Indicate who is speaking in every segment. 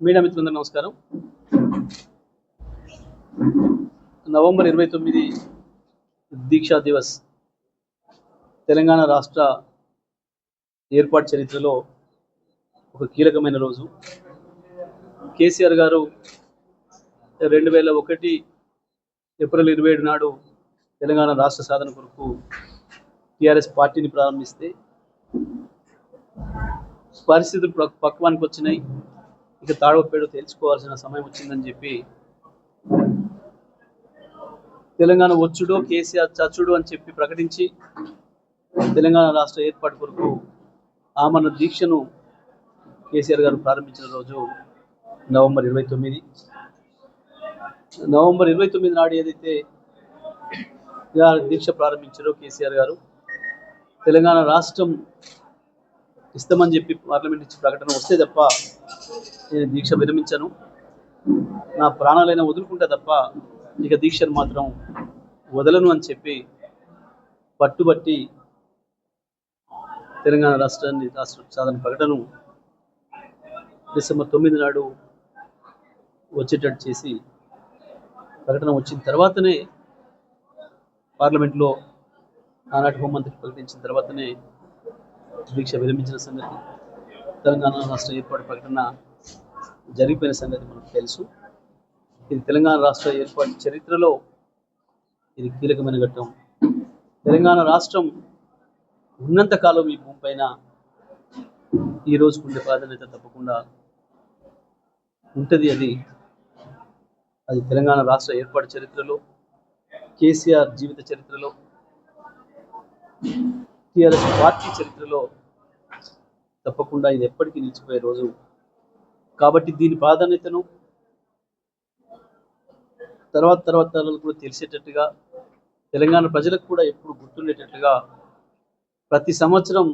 Speaker 1: Media మిత్రులందరూ నమస్కారం. November ఇరవై తొమ్మిది దీక్షా దివస్ తెలంగాణ రాష్ట్ర ఏర్పాటు చరిత్రలో ఒక కీలకమైన రోజు. కేసీఆర్ గారు రెండు వేల ఒకటి ఏప్రిల్ ఇరవై ఏడు నాడు తెలంగాణ రాష్ట్ర సాధన కొరకు టీఆర్ఎస్ పార్టీని ప్రారంభిస్తే పరిస్థితులు పక్వానికి వచ్చినాయి. ఇక తాడవపేడు తెలుసుకోవాల్సిన సమయం వచ్చిందని చెప్పి తెలంగాణ వచ్చుడు కేసీఆర్ చచ్చుడు అని చెప్పి ప్రకటించి తెలంగాణ రాష్ట్ర ఏర్పాటు కొరకు ఆమరణ దీక్షను కేసీఆర్ గారు ప్రారంభించిన రోజు నవంబర్ ఇరవై తొమ్మిది. నవంబర్ ఇరవై తొమ్మిది నాడు ఏదైతే దీక్ష ప్రారంభించారో కేసీఆర్ గారు తెలంగాణ రాష్ట్రం ఇస్తామని చెప్పి పార్లమెంట్ ఇచ్చి ప్రకటన వస్తే తప్ప దీక్ష విరమించను. నా ప్రాణాలైనా వదులుకుంటే తప్ప ఇక దీక్షను మాత్రం వదలను అని చెప్పి పట్టుబట్టి తెలంగాణ రాష్ట్రాన్ని రాష్ట్ర సాధన ప్రకటన డిసెంబర్ తొమ్మిది నాడు వచ్చేటట్టు చేసి ప్రకటన వచ్చిన తర్వాతనే పార్లమెంట్లో ఆనాటి హోంమంత్రి ప్రకటించిన తర్వాతనే దీక్ష విరమించిన సంగతి. తెలంగాణ రాష్ట్ర ఏర్పాటు ప్రకటన జరిగిపోయిన సంగతి మనకు తెలుసు. ఇది తెలంగాణ రాష్ట్ర ఏర్పాటు చరిత్రలో ఇది కీలకమైన ఘట్టం. తెలంగాణ రాష్ట్రం ఉన్నంత కాలం ఈ భూమి పైన ఈ రోజుకుండే ప్రాధాన్యత తప్పకుండా ఉంటుంది అది. అది తెలంగాణ రాష్ట్ర ఏర్పాటు చరిత్రలో కేసీఆర్ జీవిత చరిత్రలో టిఆర్ఎస్ పార్టీ చరిత్రలో తప్పకుండా ఇది ఎప్పటికీ నిలిచిపోయే రోజు కాబట్టి దీని ప్రాధాన్యతను తర్వాత తర్వాత తరాలకు కూడా తెలిసేటట్టుగా తెలంగాణ ప్రజలకు కూడా ఎప్పుడు గుర్తుండేటట్టుగా ప్రతి సంవత్సరం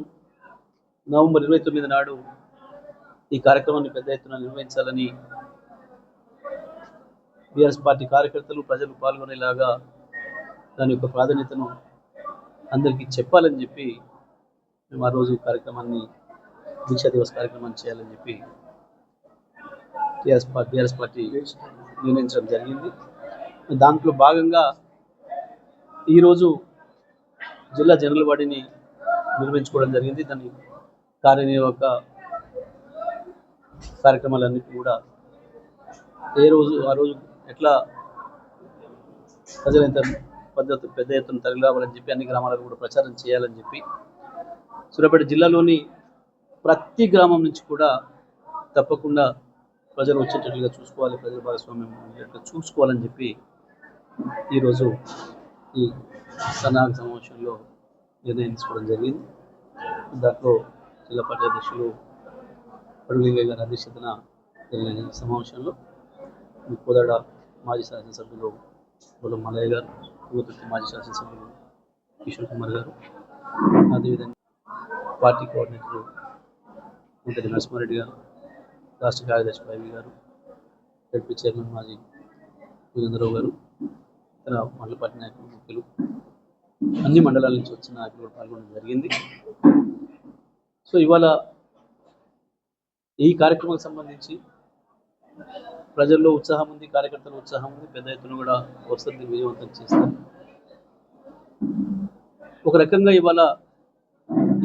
Speaker 1: నవంబర్ ఇరవై తొమ్మిది నాడు ఈ కార్యక్రమాన్ని పెద్ద ఎత్తున నిర్వహించాలని బీఆర్ఎస్ పార్టీ కార్యకర్తలు ప్రజలు పాల్గొనేలాగా దాని యొక్క ప్రాధాన్యతను అందరికీ చెప్పాలని చెప్పి మేము ఆ రోజు కార్యక్రమాన్ని దీక్షా దివస్ కార్యక్రమాన్ని చేయాలని చెప్పి టీఆర్ఎస్ పార్టీ బీఆర్ఎస్ పార్టీ నిర్ణయించడం జరిగింది. దాంట్లో భాగంగా ఈరోజు జిల్లా జనరల్ బాడీని నిర్వహించుకోవడం జరిగింది. దాని కార్యనిర్వాహక కార్యక్రమాలన్నిటి కూడా ఏ రోజు ఆ రోజు ఎట్లా ప్రజలు ఎంత పద్ధతి పెద్ద ఎత్తున తరలి రావాలని చెప్పి అన్ని గ్రామాలకు కూడా ప్రచారం చేయాలని చెప్పి సూర్యాపేట జిల్లాలోని ప్రతి గ్రామం నుంచి కూడా తప్పకుండా ప్రజలు వచ్చేటట్లుగా చూసుకోవాలి ప్రజల భాగస్వామ్యం చూసుకోవాలని చెప్పి ఈరోజు ఈ సన్నాహక సమావేశంలో నిర్ణయం తీసుకోవడం జరిగింది. దాంట్లో జిల్లా పార్టీ అధ్యక్షులు గారి అధ్యక్షతన జరిగిన సమావేశంలో కోదాడ మాజీ శాసనసభ్యులు బులం మల్లయ్య గారు కూతుర్తి మాజీ శాసనసభ్యులు కిషోర్ కుమార్ గారు అదేవిధంగా పార్టీ కోఆర్డినేటర్ ముంతటి నరసింహారెడ్డి గారు రాష్ట్ర కార్యదర్శి పైవి గారు జడ్పీ చైర్మన్ మాజీ వీరేంద్రరావు గారు ఇతర మండల పార్టీ నాయకులు ముఖ్యులు అన్ని మండలాల నుంచి వచ్చిన నాయకులు కూడా పాల్గొనడం జరిగింది. సో ఇవాళ ఈ కార్యక్రమానికి సంబంధించి ప్రజల్లో ఉత్సాహం ఉంది కార్యకర్తల ఉత్సాహం ఉంది పెద్ద ఎత్తున కూడా వస్తుంది విజయవంతం చేస్తారు. ఒక రకంగా ఇవాళ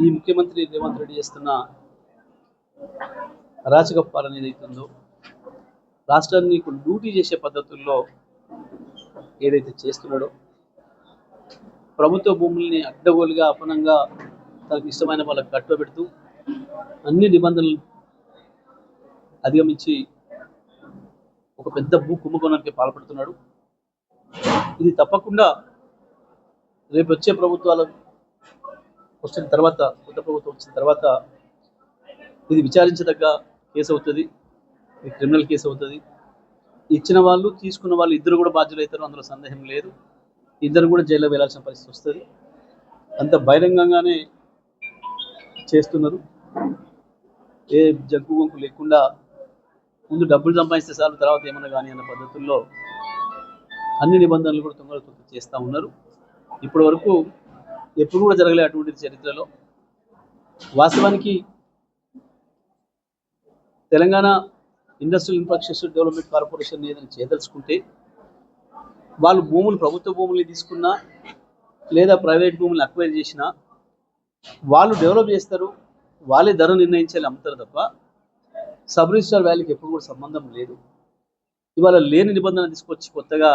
Speaker 1: ఈ ముఖ్యమంత్రి రేవంత్ రెడ్డి చేస్తున్న అరాచక పాలన ఏదైతే ఉందో రాష్ట్రాన్ని లూటీ చేసే పద్ధతుల్లో ఏదైతే చేస్తున్నాడో ప్రభుత్వ భూముల్ని అడ్డగోలుగా అపనంగా తనకు ఇష్టమైన వాళ్ళకి కట్టుబెడుతూ అన్ని నిబంధనలు అధిగమించి ఒక పెద్ద భూ కుంభకోణానికి పాల్పడుతున్నాడు. ఇది తప్పకుండా రేపు వచ్చే ప్రభుత్వాలు వచ్చిన తర్వాత కొత్త ప్రభుత్వం వచ్చిన తర్వాత ఇది విచారించదగ్గ కేసు అవుతుంది ఇది క్రిమినల్ కేసు అవుతుంది ఇచ్చిన వాళ్ళు తీసుకున్న వాళ్ళు ఇద్దరు కూడా బాధ్యులవుతారు అందులో సందేహం లేదు. ఇద్దరు కూడా జైల్లో వెళ్ళాల్సిన పరిస్థితి వస్తుంది. అంత బహిరంగంగానే చేస్తున్నారు. ఏ జగ్గు వంకు లేకుండా ముందు డబ్బులు సంపాదిస్తే చాలు తర్వాత ఏమన్నా కానీ అన్న పద్ధతుల్లో అన్ని నిబంధనలు కూడా తొందర చేస్తూ ఉన్నారు. ఇప్పటి వరకు ఎప్పుడు కూడా జరగలే అటువంటి చరిత్రలో. వాస్తవానికి Telangana industrial infrastructure development corporation ఏదైనా చేయదలుచుకుంటే వాళ్ళు భూములు ప్రభుత్వ భూములు తీసుకున్నా లేదా ప్రైవేట్ భూములు అక్వైర్ చేసినా వాళ్ళు డెవలప్ చేస్తారు వాళ్ళే ధర నిర్ణయించాలి అమ్ముతారు తప్ప సబ్ రిజిస్టార్ వ్యాలీకి ఎప్పుడు కూడా సంబంధం లేదు. ఇవాళ లేని నిబంధన తీసుకొచ్చి కొత్తగా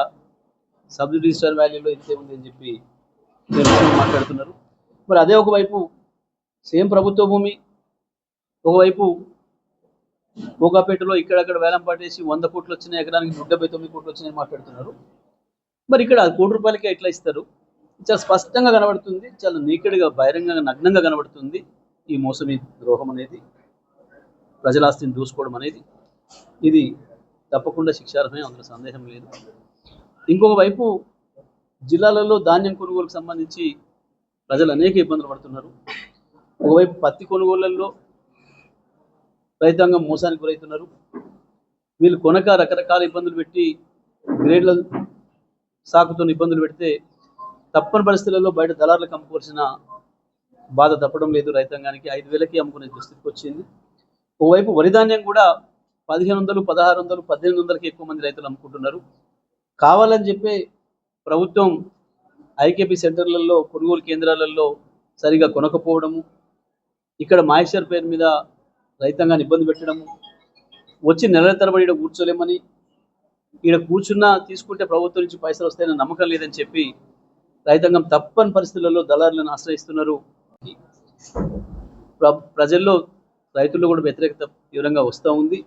Speaker 1: సబ్ రిజిస్టార్ వ్యాలీలో ఇంతే ఉంది అని చెప్పి మాట్లాడుతున్నారు. మరి అదే ఒకవైపు సేమ్ ప్రభుత్వ భూమి ఒకవైపు భోగాపేటలో ఇక్కడక్కడ వేలం పాటేసి వంద కోట్లు వచ్చినాయి ఎకరానికి డెబ్బై తొమ్మిది కోట్లు వచ్చినాయని మాట్లాడుతున్నారు. మరి ఇక్కడ కోటి రూపాయలకే ఎట్లా ఇస్తారు? చాలా స్పష్టంగా కనబడుతుంది చాలా నీకడిగా బహిరంగంగా నగ్నంగా కనబడుతుంది ఈ మోసమి ద్రోహం అనేది. ప్రజల ఆస్తిని దూసుకోవడం అనేది. ఇది తప్పకుండా శిక్షార్హమే అందులో సందేహం లేదు. ఇంకొక వైపు జిల్లాలలో ధాన్యం కొనుగోలుకు సంబంధించి ప్రజలు అనేక ఇబ్బందులు పడుతున్నారు. ఒకవైపు పత్తి కొనుగోళ్ళలో రైతాంగం మోసానికి గురవుతున్నారు వీళ్ళు కొనక రకరకాల ఇబ్బందులు పెట్టి గ్రేడ్ల సాకుతో ఇబ్బందులు పెడితే తప్పని పరిస్థితులలో బయట దళారులకు అమ్ముకోవాల్సిన బాధ తప్పడం లేదు రైతాంగానికి. ఐదు వేలకి అమ్ముకునే దుస్థితికి వచ్చింది. ఓవైపు వరి ధాన్యం కూడా పదిహేను వందలు పదహారు వందలు పద్దెనిమిది వందలకి ఎక్కువ మంది రైతులు అమ్ముకుంటున్నారు. కావాలని చెప్పి ప్రభుత్వం ఐకేపీ సెంటర్లలో కొనుగోలు కేంద్రాలలో సరిగా కొనకపోవడము ఇక్కడ మాయిశ్చర్ పేరు మీద రైతాంగాన్ని ఇబ్బంది పెట్టడము వచ్చి నెలల తరబడి ఈడ కూర్చోలేమని ఈడ కూర్చున్నా తీసుకుంటే ప్రభుత్వం నుంచి పైసలు వస్తాయని నమ్మకం లేదని చెప్పి రైతాంగం తప్పని పరిస్థితులలో దళారులను ఆశ్రయిస్తున్నారు. ప్ర- ప్రజల్లో రైతుల్లో కూడా వ్యతిరేకత తీవ్రంగా వస్తూ ఉంది.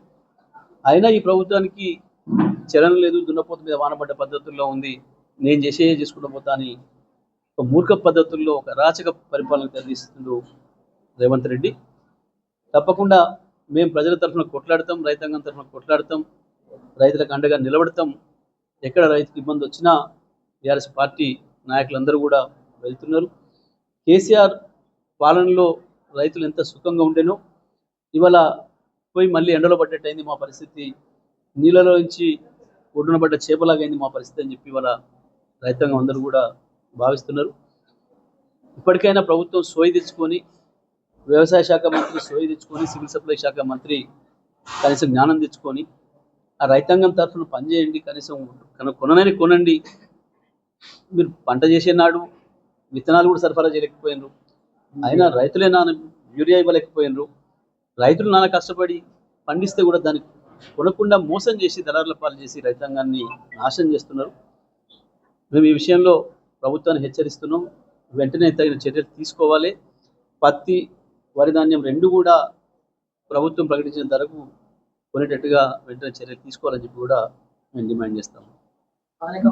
Speaker 1: అయినా ఈ ప్రభుత్వానికి చలనం లేదు దున్నపోత మీద వానపడ్డ పద్ధతుల్లో ఉంది. నేను చేసే చేసుకుంటూ పోతా అని ఒక మూర్ఖ పద్ధతుల్లో ఒక రాచక పరిపాలన తెలియజేస్తుండ్రు రేవంత్ రెడ్డి. తప్పకుండా మేము ప్రజల తరఫున కొట్లాడతాం రైతాంగం తరఫున కొట్లాడతాం రైతులకు అండగా నిలబడతాం. ఎక్కడ రైతుకి ఇబ్బంది వచ్చినా టీఆర్ఎస్ పార్టీ నాయకులందరూ కూడా వెళ్తున్నారు. కేసీఆర్ పాలనలో రైతులు ఎంత సుఖంగా ఉండేనో ఇవాళ పోయి మళ్ళీ ఎండలో పడ్డట్టయింది మా పరిస్థితి. నీళ్ళలో నుంచి ఒడ్డున పడ్డ చేపలాగైంది మా పరిస్థితి అని చెప్పి ఇవాళ రైతాంగం అందరూ కూడా భావిస్తున్నారు. ఇప్పటికైనా ప్రభుత్వం సోయి తెచ్చుకొని వ్యవసాయ శాఖ మంత్రి సోయి తెచ్చుకొని సివిల్ సప్లై శాఖ మంత్రి కనీసం జ్ఞానం తెచ్చుకొని ఆ రైతాంగం తరఫున పనిచేయండి కనీసం కన- కొననని కొనండి. మీరు పంట చేసే నాడు విత్తనాలు కూడా సరఫరా చేయలేకపోయినరు. అయినా రైతులే నాన్న యూరియా ఇవ్వలేకపోయినరు. రైతులు నాన్న కష్టపడి పండిస్తే కూడా దాన్ని కొనకుండా మోసం చేసి దళారుల పాలు చేసి రైతాంగాన్ని నాశనం చేస్తున్నారు. మేము ఈ విషయంలో ప్రభుత్వాన్ని హెచ్చరిస్తున్నాం. వెంటనే తగిన చర్యలు తీసుకోవాలి. పత్తి వరి ధాన్యం రెండు కూడా ప్రభుత్వం ప్రకటించిన ధరకు కొనేటట్టుగా వెంటనే చర్యలు తీసుకోవాలని చెప్పి కూడా మేము డిమాండ్ చేస్తాము.
Speaker 2: స్థానిక